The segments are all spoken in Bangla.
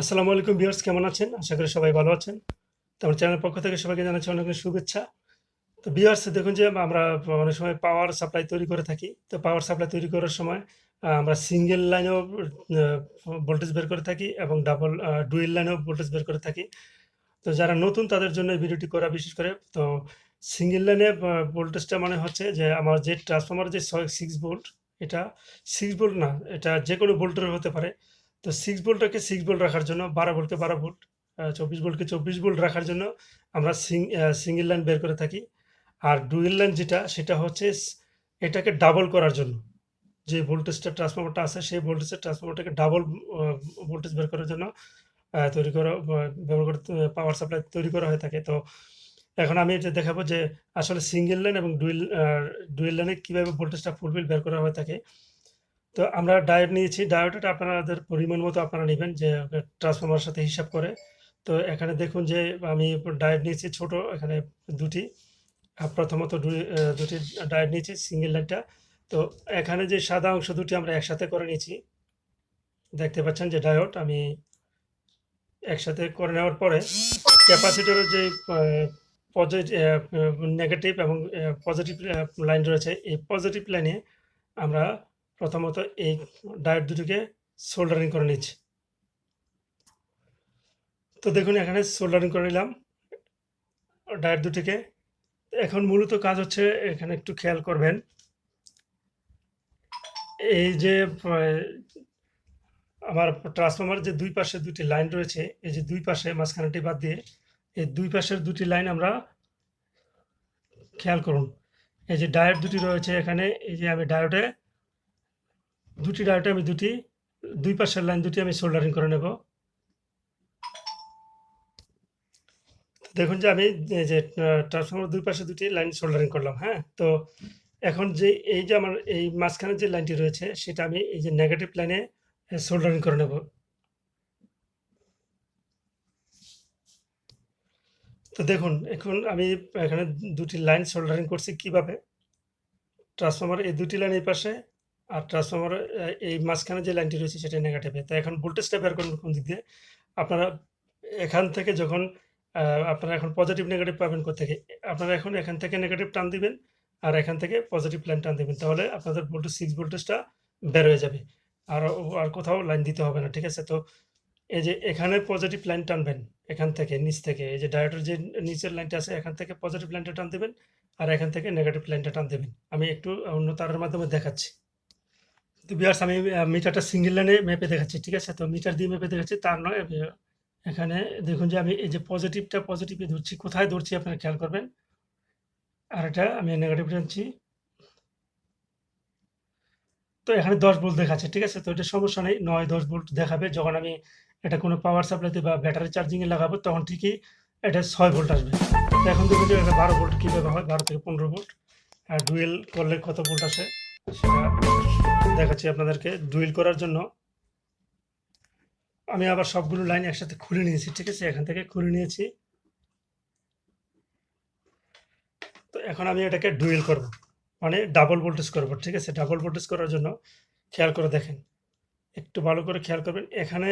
আসসালামু আলাইকুম ভিউয়ার্স, কেমন আছেন? আশা করি সবাই ভালো আছেন। তো আমার চ্যানেলের পক্ষ থেকে সবাইকে জানাচ্ছি অনেক অনেক শুভেচ্ছা। তো ভিউয়ার্স, দেখুন যে আমরা অনেক সময় পাওয়ার সাপ্লাই তৈরি করে থাকি। তো পাওয়ার সাপ্লাই তৈরি করার সময় আমরা সিঙ্গেল লাইনেও ভোল্টেজ বের করে থাকি এবং ডাবল ডুয়েল লাইনেও ভোল্টেজ বের করে থাকি। তো যারা নতুন, তাদের জন্য ভিডিওটি করা বিশেষ করে। তো সিঙ্গেল লাইনে ভোল্টেজটা মানে হচ্ছে যে আমার যে ট্রান্সফর্মার যে সিক্স ভোল্ট এটা সিক্স ভোল্ট না, এটা যে কোনো ভোল্টের হতে পারে। তো সিক্স ভোল্টটাকে সিক্স ভোল্ট রাখার জন্য, বারো ভোল্টকে বারো ভোল্ট চব্বিশ ভোল্টকে চব্বিশ ভোল্ট রাখার জন্য আমরা সিং সিঙ্গেল লাইন বের করে থাকি। আর ডুয়েল লাইন যেটা, সেটা হচ্ছে এটাকে ডাবল করার জন্য। যে ভোল্টেজটা ট্রান্সফর্মারটা আছে, সেই ভোল্টেজের ট্রান্সফরমারটাকে ডাবল ভোল্টেজ বের করার জন্য তৈরি করা ব্যবহার করে পাওয়ার সাপ্লাই তৈরি করা হয়ে থাকে। তো এখন আমি এটা দেখাবো যে আসলে সিঙ্গেল লাইন এবং ডুয়েল ডুয়েল লাইনে কীভাবে ভোল্টেজটা ফুলফিল বের করা হয়ে থাকে। তো আমরা ডায়োড নিয়েছি। ডায়োডটা আপনাদের পরিমাণ মতো আপনারা নেবেন যে ট্রান্সফর্মার সাথে হিসাব করে। তো এখানে দেখুন যে আমি ডায়োড নিয়েছি ছোট, এখানে দুটি। প্রথমত দুটি ডায়োড নিয়েছি সিঙ্গেল লাইনটা তো এখানে যে সাদা অংশ দুটি আমরা একসাথে করে নিয়েছি। দেখতে পাচ্ছেন যে ডায়োড আমি একসাথে করে নেওয়ার পরে ক্যাপাসিটরের যে পজিটিভ নেগেটিভ এবং পজিটিভ লাইন রয়েছে, এই পজিটিভ লাইনে আমরা প্রথমত এই ডায়োড দুটিকে সোল্ডারিং করে নিচ্ছি। তো দেখুন, এখানে সোল্ডারিং করে নিলাম। ডায়োড দুটিকে। এখন মূলত কাজ হচ্ছে, এখানে একটু খেয়াল করবেন, এই যে, আমার ট্রান্সফর্মার যে দুই পাশে দুটি লাইন রয়েছে, এই যে দুই পাশে মাঝখানেটি বাদ দিয়ে, এই দুই পাশের দুটি লাইন আমরা খেয়াল করুন। এই যে ডায়োড দুটি রয়েছে এখানে, এই যে আমি ডায়োডে দুটি ডায়োডে আমি দুটি, দুই পাশের লাইন দুটি আমি সোল্ডারিং করে নেব। দেখুন যে আমি যে ট্রান্সফর্মার দুই পাশে দুটি লাইন সোল্ডারিং করলাম হ্যাঁ? তো এখন যে এই যে আমার, এই মাঝখানে যে লাইনটি রয়েছে, সেটা আমি এই যে নেগেটিভ লাইনে সোল্ডারিং করে নেব। তো দেখুন, এখন আমি এখানে দুটি লাইন সোল্ডারিং করছি কীভাবে? ট্রান্সফর্মার এই দুটি লাইন এই পাশে আর ট্রান্সফরমার এই মাঝখানে যে লাইনটি রয়েছে সেটা নেগেটিভে তো এখন ভোল্টেজটা বের করুন কোন দিক দিয়ে? আপনারা এখান থেকে যখন আপনারা এখন পজিটিভ নেগেটিভ পাবেন কোথেকে আপনারা এখন এখান থেকে নেগেটিভ টান দিবেন আর এখান থেকে পজিটিভ লাইন টান দিবেন। তাহলে আপনাদের ভোল্টেজ সিক্স ভোল্টেজটা বের হয়ে যাবে। আর আর কোথাও লাইন দিতে হবে না, ঠিক আছে? তো এই যে এখানে পজিটিভ লাইন টানবেন এখান থেকে, নিচ থেকে, এই যে ডায়োডের যে নিচের লাইনটা আছে, এখান থেকে পজিটিভ লাইনটা টান দেবেন আর এখান থেকে নেগেটিভ লাইনটা টান দেবেন। আমি একটু অন্য তারের মাধ্যমে দেখাচ্ছি। তো বিয়ার্স, আমি মিটারটা সিঙ্গেল লাইনে মেপে দেখাচ্ছি, ঠিক আছে? তো মিটার দিয়ে মেপে দেখাচ্ছি, তার নয় এখানে দেখুন যে আমি এই যে পজিটিভটা পজিটিভে ধরছি, কোথায় ধরছি আপনারা খেয়াল করবেন? আর এটা আমি নেগেটিভ টানছি তো এখানে দশ ভোল্ট দেখাচ্ছে, ঠিক আছে? তো এটা সমস্যা নেই, নয়, দশ ভোল্ট দেখাবে। যখন আমি এটা কোনো পাওয়ার সাপ্লাইতে বা ব্যাটারি চার্জিংয়ে লাগাবো, তখন ঠিকই এটা ছয় ভোল্ট আসবে। তো এখন দেখুন যে এটা বারো ভোল্ট কীভাবে হয়, বারো থেকে পনেরো ভোল্ট আর ডুয়েল করলে কত ভোল্ট আসে, সেটা দেখাচ্ছি আপনাদেরকে। ডুয়েল করার জন্য আমি আবার সবগুলো লাইন একসাথে খুলে নিয়েছি, ঠিক আছে? এখান থেকে খুলে নিয়েছি। তো এখন আমি এটাকে ডুয়েল করব। মানে ডাবল ভোল্টেজ করব, ঠিক আছে? ডাবল ভোল্টেজ করার জন্য খেয়াল করে দেখেন। একটু ভালো করে খেয়াল করবেন। এখানে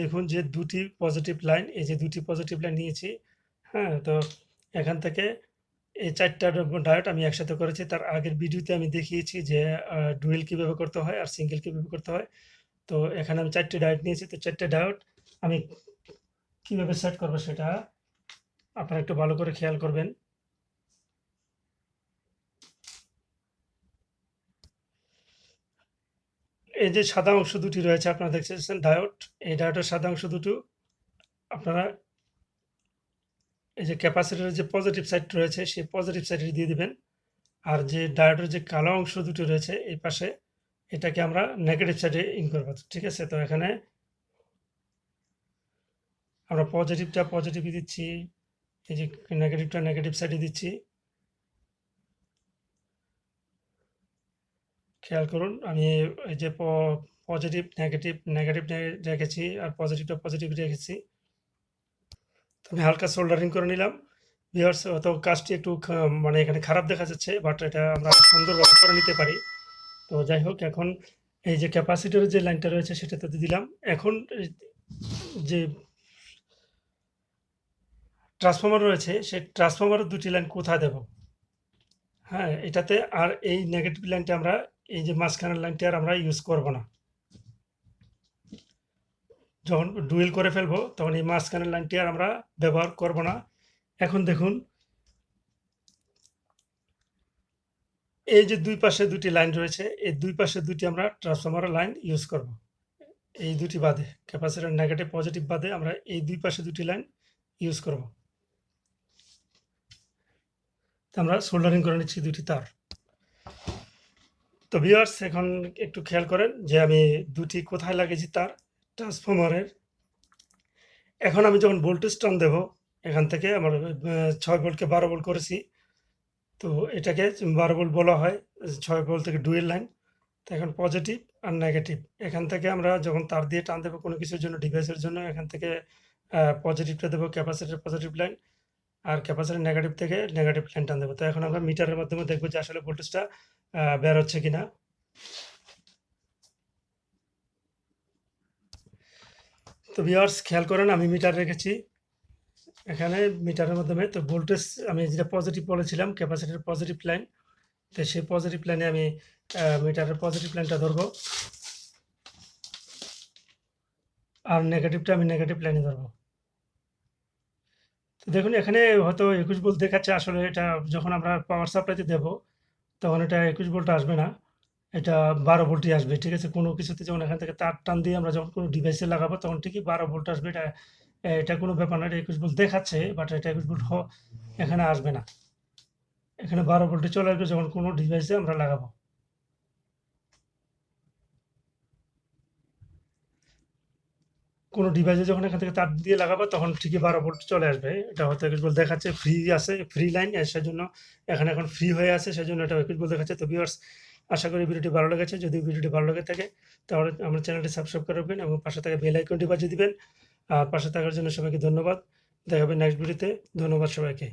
দেখুন যে দুটি পজিটিভ লাইন এই যে দুটি পজিটিভ লাইন নিয়েছি হ্যাঁ? তো এখান থেকে এই চারটা ডায়েট আমি একসাথে করেছি। তার আগের ভিডিওতে আমি দেখিয়েছি যে ডুয়েল কীভাবে করতে হয় আর সিঙ্গেল কীভাবে করতে হয়। তো এখানে আমি চারটে ডায়েট নিয়েছি। তো চারটে ডায়োড আমি কীভাবে সেট করব সেটা আপনারা একটু ভালো করে খেয়াল করবেন। এই যে সাদা অংশ দুটি রয়েছে, আপনারা দেখতেছেন ডায়োড। এই ডায়োডের সাদা অংশ দুটো আপনারা এই যে ক্যাপাসিটরের যে পজিটিভ সাইড রয়েছে, সেই পজিটিভ সাইডে দিয়ে দিবেন। আর যে ডায়োডের যে কালো অংশ দুটো রয়েছে, এই পাশে এটাকে আমরা নেগেটিভ সাইডে ইন করব। ঠিক আছে? তো এখানে আমরা পজিটিভটা পজিটিভ দিচ্ছি, এই যে নেগেটিভটা নেগেটিভ সাইডে দিচ্ছি। খেয়াল করুন, আমি এই যে পজিটিভ নেগেটিভ নেগেটিভ রেখেছি, আর পজিটিভটা পজিটিভ রেখেছি। আমি হালকা সোল্ডারিং করে নিলাম। ভিউয়ার্স তো কাজটি একটু মানে এখানে খারাপ দেখা যাচ্ছে বাট এটা আমরা সুন্দরভাবে করে নিতে পারি। তো যাই হোক, এখন এই যে ক্যাপাসিটরের যে লাইনটা রয়েছে, সেটাতে দিলাম। এখন যে ট্রান্সফর্মার রয়েছে, সেই ট্রান্সফর্মারের দুটি লাইন কোথায় দেব? হ্যাঁ এটাতে আর এই নেগেটিভ লাইনটা আমরা, এই যে মাঝখানের লাইনটি আর আমরা ইউজ করব না। যখন ডুয়েল করে ফেলব, তখন এই মাঝখানের লাইনটি আর আমরা ব্যবহার করব না। এখন দেখুন, এই যে দুই পাশে দুটি লাইন রয়েছে, এই দুই পাশে দুটি আমরা ট্রান্সফর্মারের লাইন ইউজ করব। এই দুটি বাদে ক্যাপাসিটার নেগেটিভ পজিটিভ বাদে আমরা এই দুই পাশে দুটি লাইন ইউজ করব। আমরা সোল্ডারিং করে নিচ্ছি দুটি তার। তো ভিউয়ার্স এখন একটু খেয়াল করেন যে আমি দুটি কোথায় লাগিয়েছি তার? ট্রান্সফর্মারের এখন আমি যখন ভোল্টেজ টান দেব, এখান থেকে আমার ছয় ভোল্টকে বারো ভোল্ট করেছি। তো এটাকে বারো ভোল্ট বলা হয়, ছয় ভোল্ট থেকে ডুয়েল লাইন তো এখন পজিটিভ আর নেগেটিভ এখান থেকে আমরা যখন তার দিয়ে টান দেবো কোনো কিছুর জন্য ডিভাইসের জন্য, এখান থেকে পজিটিভটা দেবো ক্যাপাসিটির পজিটিভ লাইন আর ক্যাপাসিটির নেগেটিভ থেকে নেগেটিভ লাইন টান দেবো। তো এখন আমরা মিটারের মাধ্যমে দেখব যে আসলে ভোল্টেজটা বের হচ্ছে কিনা। তো ভিউয়ার্স খেয়াল করেন আমি মিটার রেখেছি। এখানে মিটারের মাধ্যমে তো ভোল্টেজ আমি যেটা পজিটিভ বলেছিলাম ক্যাপাসিটির পজিটিভ লাইন তো সেই পজিটিভ লাইনে আমি মিটারের পজিটিভ লাইনটা ধরবো। আর নেগেটিভটা আমি নেগেটিভ লাইনে ধরবো। তো দেখুন, এখানে হয়তো একুশ ভোল্ট দেখাচ্ছে, আসলে এটা যখন আমরা পাওয়ার সাপ্লাইতে দেব, তখন এটা একুশ ভোল্ট আসবে না। এটা বারো ভোল্টই আসবে, ঠিক আছে? কোনো কিছুতে যেমন এখান থেকে তার টান দিয়ে আমরা যখন কোনো ডিভাইসে লাগাবো, তখন ঠিকই বারো ভোল্ট আসবে। এটা এটা কোনো ব্যাপার না, এটা একুশ ভোল্ট দেখাচ্ছে বাট এটা একুশ ভোল্ট এখানে আসবে না। এখানে বারো ভোল্টে চলে আসবে যখন কোনো ডিভাইসে আমরা লাগাবো। কোনো ডিভাইসে যখন এখান থেকে তার দিয়ে লাগাবো, তখন ঠিকই বারো ভোল্ট চলে আসবে। এটা হয়তো একুশ ভোল্ট দেখাচ্ছে ফ্রি আছে ফ্রি লাইন সেজন্য এখানে এখন ফ্রি হয়ে আছে, সেজন্য এটা একুশ ভোল্ট দেখাচ্ছে। তো ভিউয়ার্স আশা করি ভিডিওটি ভালো লেগেছে। যদি ভিডিওটি ভালো লেগে থাকে, তাহলে আমার চ্যানেলটি সাবস্ক্রাইব রাখবেন এবং পাশে থাকা বেল আইকনটি বাজিয়ে দিবেন। আর পাশে থাকার জন্য সবাইকে ধন্যবাদ। দেখা হবে নেক্সট ভিডিওতে ধন্যবাদ সবাইকে।